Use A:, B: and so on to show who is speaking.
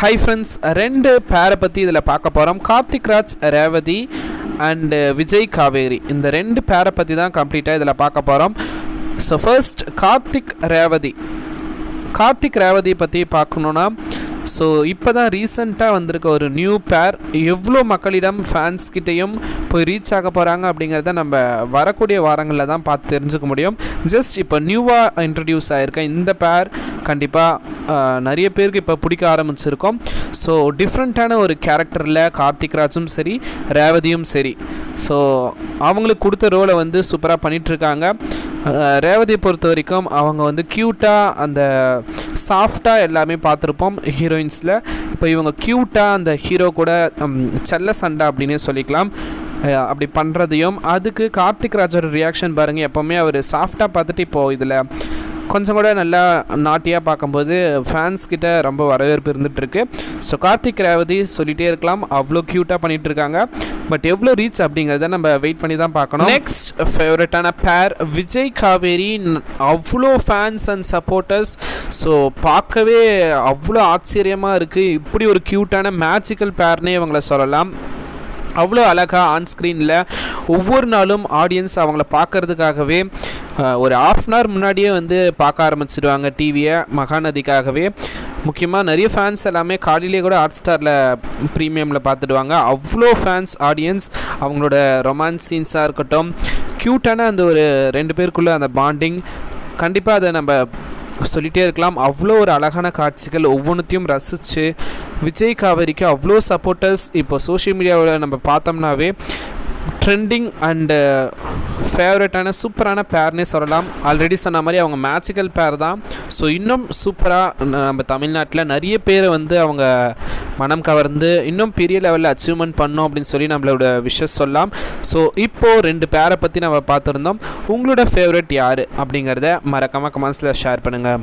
A: Hi friends ரெண்டு பேரை பற்றி இதில் பார்க்க போகிறோம் கார்த்திக் ராஜ் ரேவதி அண்டு விஜய் காவேரி. இந்த ரெண்டு பேரை பற்றி தான் கம்ப்ளீட்டாக இதில் பார்க்க போகிறோம் ஸோ ஃபர்ஸ்ட் கார்த்திக் ரேவதி. கார்த்திக் ரேவதி பற்றி பார்க்கணுன்னா ஸோ இப்போ தான் ரீசெண்டாக வந்திருக்க ஒரு நியூ பேர் எவ்வளோ மக்களிடம் ஃபேன்ஸ் கிட்டேயும் போய் ரீச் ஆக போகிறாங்க அப்படிங்கிறத நம்ம வரக்கூடிய வாரங்களில் தான் பார்த்து தெரிஞ்சுக்க முடியும். ஜஸ்ட் இப்போ நியூவாக இன்ட்ரடியூஸ் ஆகிருக்க இந்த பேர் கண்டிப்பாக நிறைய பேருக்கு இப்போ பிடிக்க ஆரம்பிச்சிருக்கோம். ஸோ டிஃப்ரெண்ட்டான ஒரு கேரக்டரில் கார்த்திக் ராஜும் சரி ரேவதியும் சரி. ஸோ அவங்களுக்கு கொடுத்த ரோலை வந்து சூப்பராக பண்ணிகிட்ருக்காங்க ரேவதியை பொறுத்த வரைக்கும் அவங்க வந்து க்யூட்டாக அந்த சாஃப்டாக எல்லாமே பார்த்துருப்போம் ஹீரோயின்ஸில் இப்போ இவங்க க்யூட்டாக அந்த ஹீரோ கூட செல்ல சண்டை அப்படின்னே சொல்லிக்கலாம். அப்படி பண்ணுறதையும் அதுக்கு கார்த்திக் ராஜோட ரியாக்ஷன் பாருங்கள் எப்போவுமே அவர் சாஃப்டாக பார்த்துட்டு இப்போது இதில் கொஞ்சம் கூட நல்லா நாட்டியாக பார்க்கும்போது ஃபேன்ஸ் கிட்ட ரொம்ப வரவேற்பு இருந்துகிட்ருக்கு ஸோ கார்த்திக் ரேவதி சொல்லிகிட்டே இருக்கலாம். அவ்வளோ க்யூட்டாக பண்ணிகிட்டு இருக்காங்க பட் எவ்வளோ ரீச் அப்படிங்கிறத நம்ம வெயிட் பண்ணி தான் பார்க்கணும். நெக்ஸ்ட் ஃபேவரட்டான பேர் விஜய் காவேரி. அவ்வளோ ஃபேன்ஸ் அண்ட் சப்போர்ட்டர்ஸ் ஸோ பார்க்கவே அவ்வளோ ஆச்சரியமாக இருக்குது இப்படி ஒரு க்யூட்டான மேஜிக்கல் பேர்னே இவங்களை சொல்லலாம். அவ்வளோ அழகாக ஆன் ஸ்க்ரீனில் ஒவ்வொரு நாளும் ஆடியன்ஸ் அவங்கள பார்க்கறதுக்காகவே ஒரு ஆஃப் அன் ஹவர் முன்னாடியே வந்து பார்க்க ஆரம்பிச்சிடுவாங்க டிவியை மகாநதிக்காகவே. முக்கியமாக நிறைய ஃபேன்ஸ் எல்லாமே காலையிலே கூட ஹாட் ஸ்டாரில் ப்ரீமியமில் பார்த்துடுவாங்க. அவ்வளோ ஃபேன்ஸ் ஆடியன்ஸ் அவங்களோட ரொமான்ஸ் சீன்ஸாக இருக்கட்டும். க்யூட்டான அந்த ஒரு ரெண்டு பேருக்குள்ள அந்த பாண்டிங் கண்டிப்பாக அதை நம்ம சொல்லிகிட்டே இருக்கலாம். அவ்வளோ ஒரு அழகான காட்சிகள் ஒவ்வொன்றுத்தையும் ரசித்து விஜய் காவேரிக்கு அவ்வளோ சப்போர்ட்டர்ஸ் இப்போ சோஷியல் மீடியாவில் நம்ம பார்த்தோம்னாவே ட்ரெண்டிங் அண்டு ஃபேவரட்டான சூப்பரான பேர்னே சொல்லலாம். ஆல்ரெடி சொன்ன மாதிரி அவங்க மேஜிக்கல் பேர் தான். ஸோ இன்னும் சூப்பராக நம்ம தமிழ்நாட்டில் நிறைய பேரை வந்து அவங்க மனம் கவர்ந்து இன்னும் பெரிய லெவலில் அச்சீவ்மெண்ட் பண்ணோம் அப்படின்னு சொல்லி நம்மளோட விஷஸ் சொல்லலாம். ஸோ இப்போது ரெண்டு பேரை பற்றி நம்ம பார்த்துருந்தோம். உங்களோட ஃபேவரட் யார் அப்படிங்கிறத மறக்காமல் கமெண்ட்ஸில் ஷேர் பண்ணுங்கள்